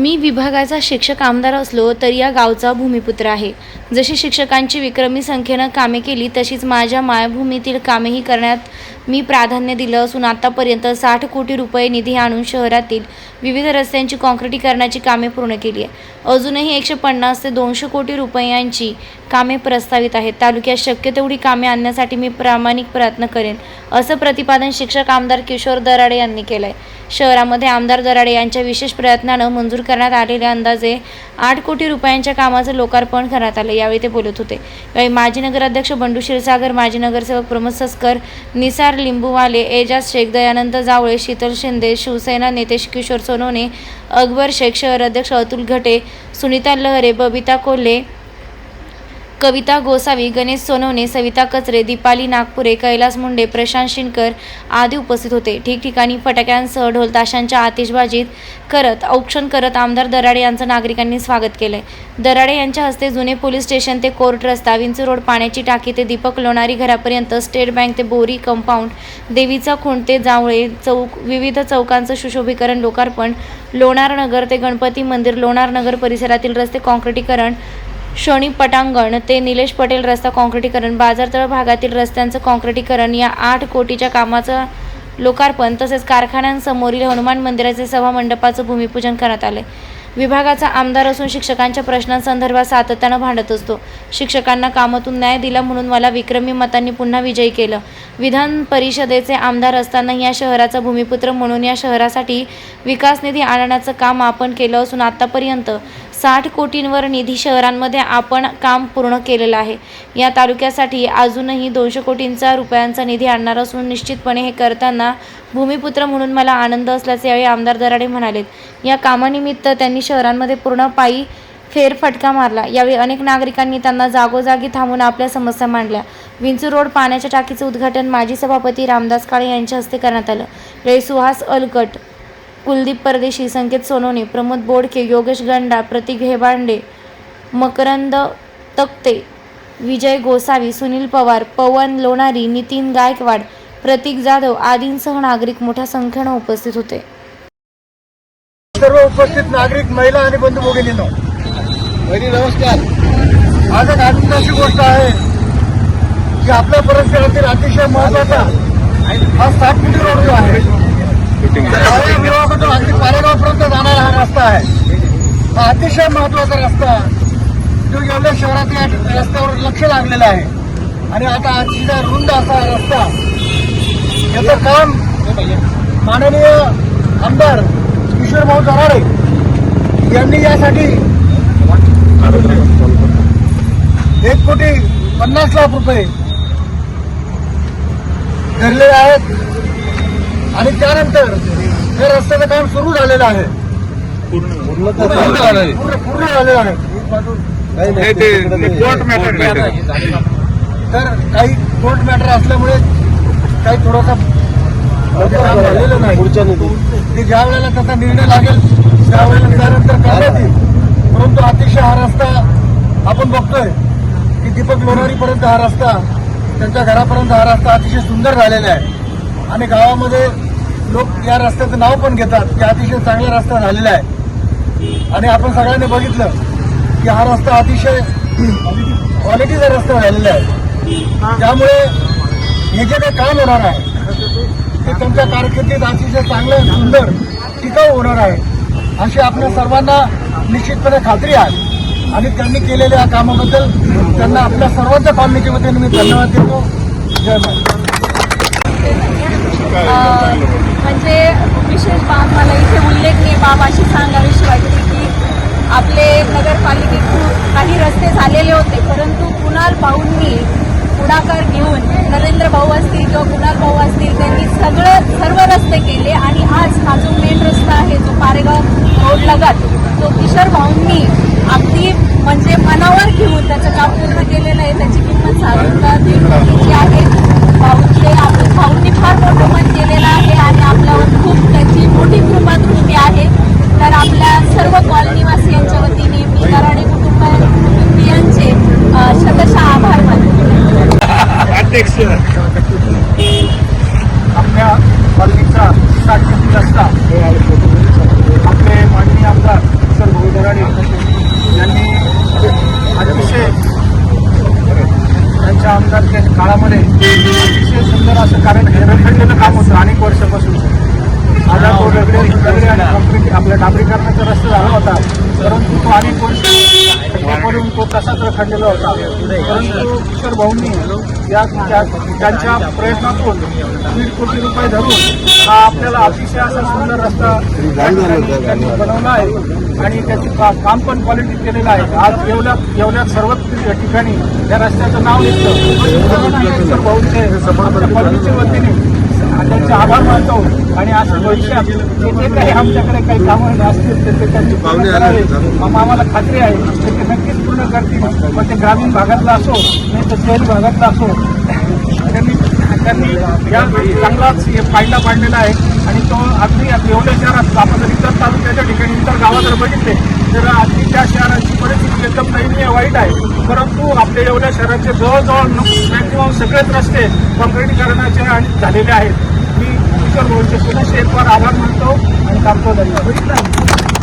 मी विभागाचा शिक्षक आमदार असलो तरी या गावचा भूमिपुत्र आहे. जशी शिक्षकांची विक्रमी संख्येनं कामे केली तशीच माझ्या मायभूमीतील कामेही करण्यात मी प्राधान्य दिलं असून आतापर्यंत साठ कोटी रुपये निधी आणून शहरातील विविध रस्त्यांची काँक्रिटीकरणाची कामे पूर्ण केली आहे. अजूनही एकशे पन्नास ते दोनशे कोटी रुपयांची कामे प्रस्तावित आहेत. तालुक्यात शक्य तेवढी कामे आणण्यासाठी मी प्रामाणिक प्रयत्न करेन असं प्रतिपादन शिक्षक आमदार किशोर दराडे यांनी केलं आहे शहरामध्ये आमदार दराडे यांच्या विशेष प्रयत्नानं मंजूर करण्यात आलेल्या अंदाजे आठ कोटी रुपयांच्या कामाचं लोकार्पण करण्यात आलं यावेळी ते बोलत होते. यावेळी माजी नगराध्यक्ष बंडू क्षीरसागर माजी नगरसेवक प्रमोद सस्कर निसार लिंबूवाले एजाज शेख दयानंद जावळे शीतल शिंदे शिवसेना नेते किशोर सोनवणे अकबर शेख शहर अध्यक्ष अतुल घटे सुनीता लहरे बबिता कोल्हे कविता गोसावी गणेश सोनवणे सविता कचरे दीपाली नागपुरे कैलास मुंडे प्रशांत शिनकर आदी उपस्थित होते. ठिकठिकाणी फटाक्यांसह ढोलताशांच्या आतिषबाजीत करत औक्षण करत आमदार दराडे यांचं नागरिकांनी स्वागत केलंय. दराडे यांच्या हस्ते जुने पोलीस स्टेशन ते कोर्ट रस्ता विंचू रोड पाण्याची टाकी ते दीपक लोणारी घरापर्यंत स्टेट बँक ते बोरी कंपाऊंड देवीचा खुंट ते जावळे चौक विविध चौकांचं सुशोभीकरण लोकार्पण लोणार नगर ते गणपती मंदिर लोणार नगर परिसरातील रस्ते काँक्रिटीकरण शोणी पटांगण ते निलेश पटेल रस्ता काँक्रिटीकरण बाजारतळ भागातील रस्त्यांचं काँक्रिटीकरण या आठ कोटीच्या कामाचं लोकार्पण तसेच कारखान्यांसमोरील हनुमान मंदिराचे सभामंडपाचं भूमिपूजन करण्यात आले. विभागाचा आमदार असून शिक्षकांच्या प्रश्नांसंदर्भात सातत्यानं भांडत असतो. शिक्षकांना कामातून न्याय दिला म्हणून मला विक्रमी मतांनी पुन्हा विजयी केलं. विधान परिषदेचे आमदार असताना या शहराचा भूमिपुत्र म्हणून या शहरासाठी विकास निधी आणण्याचं काम आपण केलं असून आतापर्यंत साठ कोटींवर निधी शहरांमध्ये आपण काम पूर्ण केलेलं आहे. या तालुक्यासाठी अजूनही दोनशे कोटींचा रुपयांचा निधी आणणार असून निश्चितपणे हे करताना भूमिपुत्र म्हणून मला आनंद असल्याचे यावेळी आमदार दराडे म्हणालेत. या कामानिमित्त त्यांनी शहरांमध्ये पूर्ण पायी फेरफटका मारला. यावेळी अनेक नागरिकांनी त्यांना जागोजागी थांबून आपल्या समस्या मांडल्या. विंचू रोड पाण्याच्या टाकीचे उद्घाटन माजी सभापती रामदास काळे यांच्या हस्ते करण्यात आलं. यावेळी सुहास अलकट कुलदीप परदेशी संकेत सोनवणे प्रमोद बोडके योगेश गंडा प्रतीक हेबांडे मकरंद तक्ते विजय गोसावी सुनील पवार पवन लोणारी नितीन गायकवाड प्रतीक जाधव आदींसह नागरिक मोठ्या संख्येनं उपस्थित होते. सर्व उपस्थित नागरिक महिला आणि बंधू भगिनींनो. वहिनी नमस्कार. आज एक आनंदाची गोष्ट आहे की आपल्या परिसरातील अतिशय महत्त्वाचा हा सात कोटी रोड जो आहे पाया अगदी पारेगावपर्यंत जाणारा हा रस्ता आहे. हा अतिशय महत्त्वाचा रस्ता जो एवढ्या शहरात या रस्त्यावर लक्ष लागलेलं आहे. आणि आता अतिशय रुंद असा रस्ता याचं काम माननीय आमदार किशोर भाऊ दराडे यांनी यासाठी एक कोटी पन्नास लाख रुपये धरलेले आहेत. आणि त्यानंतर हे रस्त्याचं काम सुरू झालेलं आहे. पूर्ण पूर्ण झालेलं आहे. तर काही कोर्ट मॅटर असल्यामुळे काही थोडासा काम झालेलं नाही. पुढच्या निधी. की ज्या वेळेला त्याचा निर्णय लागेल त्यावेळेला त्यानंतर करण्यात येईल. परंतु अतिशय हा रस्ता आपण बघतोय की दीपक लोणारीपर्यंत हा रस्ता त्यांच्या घरापर्यंत हा रस्ता अतिशय सुंदर झालेला आहे. आणि गावामध्ये लोक या रस्त्याचं नाव पण घेतात की अतिशय चांगला रस्ता झालेला आहे. आणि आपण सगळ्यांनी बघितलं की हा रस्ता अतिशय क्वालिटीचा रस्ता झालेला आहे. त्यामुळे हे जे काही काम होणार आहे ते त्यांच्या कारकिर्दीत अतिशय चांगलं सुंदर टिकाऊ होणार आहे अशी आपल्या सर्वांना निश्चितपणे खात्री आहे. आणि त्यांनी केलेल्या कामाबद्दल त्यांना आपल्या सर्वांच्या कॉलनीच्या मी धन्यवाद देतो. जय महाराज. म्हणजे विशेष बाब मला इथे उल्लेखनीय बाब अशी सांगावीशी वाटते की आपले नगरपालिकेतून काही रस्ते झालेले होते परंतु कुणाल भाऊंनी पुढाकार घेऊन नरेंद्र भाऊ असतील किंवा कुणाल भाऊ असतील त्यांनी सगळं सर्व रस्ते केले आणि आज हा जो मेन रस्ता आहे जो पारेगाव रोड लगत तो किशोर भाऊंनी अगदी म्हणजे मनावर घेऊन त्याचं काम पूर्ण केलेलं आहे त्याची किंमत साधारणतः दीड कोटीची आहे. भाऊंचे आपल्या भाऊंनी फार मोठं मन केलेलं आहे आणि आपल्यावर खूप त्याची मोठी कृपादृष्टी आहे तर आपल्या सर्व कॉलनीवासियांच्या वतीने मी कराडे कुटुंब कुटुंबियांचे अ, शतशः आभार मानते आपल्या कॉलनीचा सातशे रस्ता. आपले माननीय आमदार भाऊ दराडे यांनी अतिशय त्यांच्या आमदारच्या काळामध्ये अतिशय सुंदर असं कारण हे रखडलेलं काम होतं अनेक वर्षापासून. आधार तो आणि कॉन्क्रीट आपल्या डांबरीकरणाचा रस्ता झाला होता. परंतु तो अनेक वर्ष खड्ड्यापडून तो तसाच रखडलेला होता. परंतु किशोर भाऊंनी या त्या- त्यांच्या प्रयत्नातून दीड कोटी रुपये धरून हा आपल्याला अतिशय असा सुंदर रस्ता त्या त्यांनी बनवला आहे. आणि त्याची काम पण क्वालिटी केलेलं आहे. आज येवल्यात येवल्यात सर्वच ठिकाणी या रस्त्याचं नाव निघतं भाऊंचे वतीने त्यांचे आभार मानतो आणि असं भविष्यात जे जे काही आमच्याकडे काही कामं असतील ते त्यांची आम्हाला खात्री आहे. की ते नक्कीच पूर्ण करतील. मग ते ग्रामीण भागातला असो नाही तर शहरी भागातला असो त्यांनी त्यांनी या चांगलाच फायदा पाडलेला आहे. आणि तो अगदी एवढ्या शहरात आपण जर इतर तालुक्याच्या ठिकाणी इतर गावात जर बघितले तर अगदी त्या शहराची परिस्थिती एकदम दयनीय वाईट आहे. परंतु आपल्या एवढ्या शहराचे जवळजवळ मॅक्झिमम सगळेच रस्ते काँक्रिटीकरणाचे आणि झालेले आहेत. मी किशोर भाऊचे सुरेश शेतवर आभार मानतो आणि थांबतो धन्यवाद.